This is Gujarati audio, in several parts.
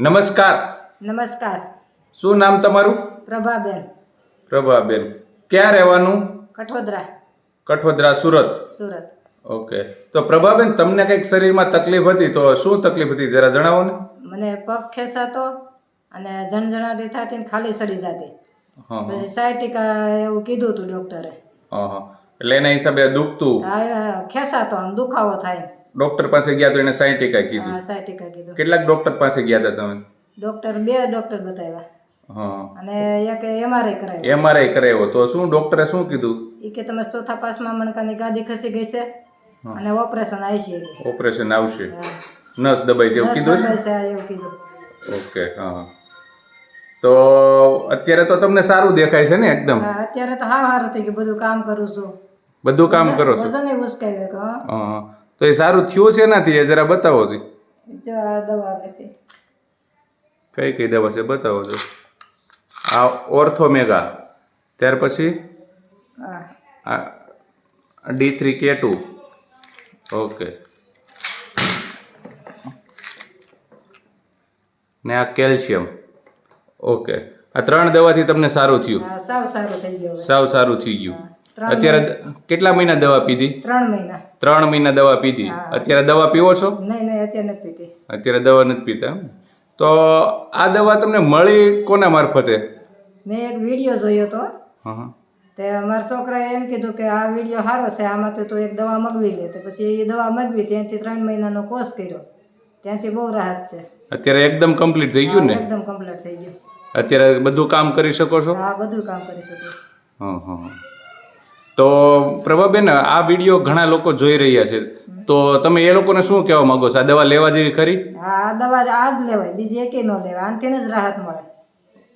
નમસ્કાર. નમસ્કાર. શું નામ તમારું? પ્રભાબેન. પ્રભાબેન. ક્યાં રહેવાનું? કઠોદરા. કઠોદરા સુરત. સુરત. ઓકે. તો પ્રભાબેન તમને કંઈક શરીરમાં તકલીફ હતી તો શું તકલીફ હતી? જરા જણાવો ને. મને પગ ખેંચાતો અને જણજણાટી થતી ખાલી સડી જતી. પછી સાયટિકા એવું કીધું હતું ડૉક્ટરે. એટલે એના હિસાબે દુખતું? ખેંચાતો આમ દુખાવો થાય. ડોક્ટર પાસે ગયા તો એને સાયન્ટિકા કીધું? હા સાયટિકા કીધું. કેટલાક ડોક્ટર પાસે ગયા હતા તમે? ડોક્ટર બે ડૉક્ટર બતાવ્યા. હા. અને એક એમઆરઆઈ કરાવ્યું. એમઆરઆઈ કરાવ્યો. તો શું ડોક્ટરે શું કીધું? એ કે તમે ચોથા પાસમાં મણકાની ગાદી ખસી ગઈ છે અને ઓપરેશન આવશે. ઓપરેશન આવશે. નસ દબાઈ છે એવું કીધું છે? એવું કીધું. ઓકે હા. તો અત્યારે તો તમને સારું દેખાય છે ને એકદમ? હા અત્યારે તો હા સારું થઈ ગયું. બધું કામ કરું છું. બધું કામ કરો છો? વજન ઉસકાવ્યું કે હા હા. તો એ સારું થયું છે નથી એ જરા બતાવો છો જો આ દવા કઈ કઈ દવા છે? બતાવો છો આ ઓર્થોમેગા. ત્યાર પછી? આ D three K two. Okay. ને આ કેલ્શિયમ. ઓકે. આ ત્રણ દવાથી તમને સારું થયું? સાવ સારું થઈ ગયું સાવ સારું થઈ ગયું. અત્યારે કેટલા મહિના દવા પીધી? ત્રણ મહિના. ત્રણ મહિના દવા પીધી. અત્યારે દવા પીવો છો? નહીં નહીં અત્યારે નથી પીતી. અત્યારે દવા નથી પીતા તો આ દવા તમને મળી કોના મારફતે? મેં એક વીડિયો જોયો હતો. હા હા. તે મારા છોકરાએ એમ કીધું કે આ વીડિયો સારો છે આમાં તું એક દવા મગવી લે. તો પછી એ દવા મગવી ત્યાંથી ત્રણ મહિનાનો કોર્સ કર્યો. ત્યાંથી બહુ રાહત છે. અત્યારે એકદમ કમ્પ્લીટ થઈ ગયું ને? એકદમ કમ્પ્લીટ થઈ ગયું. અત્યારે બધું કામ કરી શકો છો? હા બધું કામ કરી શકો હા હા. તો પ્રભાબેન આ વીડિયો ઘણા લોકો જોઈ રહ્યા છે. તો તમે એ લોકોને શું કહેવા માંગો છો? આ દવા લેવા જેવી ખરી? હા આ દવા આ જ લેવાય બીજી એકેય ન લેવાય. આનાથી જ રાહત મળે.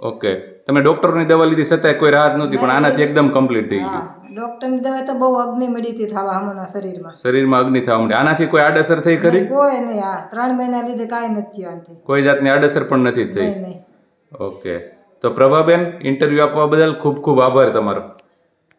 ઓકે. તમે ડૉક્ટરની દવા લીધી છતાંય કોઈ રાહત નહોતી પણ આનાથી એકદમ કમ્પ્લીટ થઈ ગઈ ડોક્ટરની દવા તો બહુ અગ્નિ મળીતી થવા હમણાં શરીરમાં. શરીરમાં અગ્નિ થવા માંડે. આનાથી કોઈ આડઅસર થઈ ખરી? કોઈ નહીં. આ ત્રણ મહિના લીધે કાંઈ નથી આનાથી. કોઈ જાતની આડઅસર પણ નથી થઈ. ઓકે. તો પ્રભાબેન ઇન્ટરવ્યૂ આપવા બદલ ખૂબ ખૂબ આભાર તમારો.